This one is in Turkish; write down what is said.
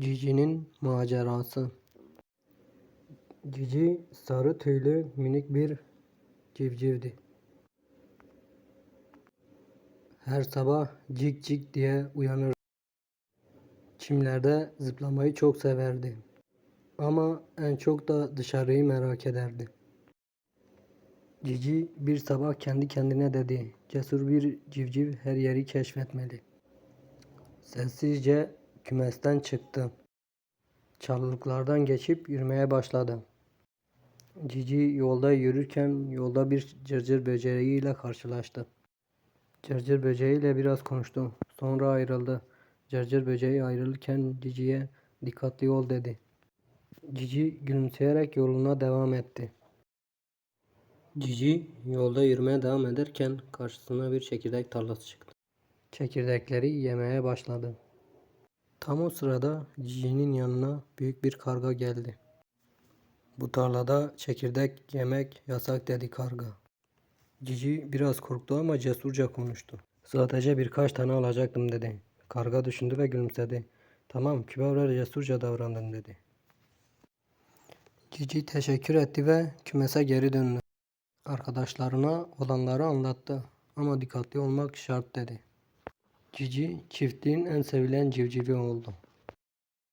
Cici'nin macerası. Cici sarı tüylü minik bir civcivdi. Her sabah cik cik diye uyanır. Çimlerde zıplamayı çok severdi. Ama en çok da dışarıyı merak ederdi. Cici bir sabah kendi kendine dedi. Cesur bir civciv her yeri keşfetmeli. Sessizce kümesten çıktı. Çalılıklardan geçip yürümeye başladı. Cici yolda yürürken yolda bir cırcır böceğiyle karşılaştı. Cırcır böceğiyle biraz konuştu. Sonra ayrıldı. Cırcır böceği ayrılırken Cici'ye dikkatli ol dedi. Cici gülümseyerek yoluna devam etti. Cici yolda yürümeye devam ederken karşısına bir çekirdek tarlası çıktı. Çekirdekleri yemeye başladı. Tam o sırada Cici'nin yanına büyük bir karga geldi. Bu tarlada çekirdek yemek yasak dedi karga. Cici biraz korktu ama cesurca konuştu. Sadece birkaç tane alacaktım dedi. Karga düşündü ve gülümsedi. Tamam kibar ve cesurca davrandın dedi. Cici teşekkür etti ve kümese geri döndü. Arkadaşlarına olanları anlattı ama dikkatli olmak şart dedi. Cici çiftliğin en sevilen civcivi oldu.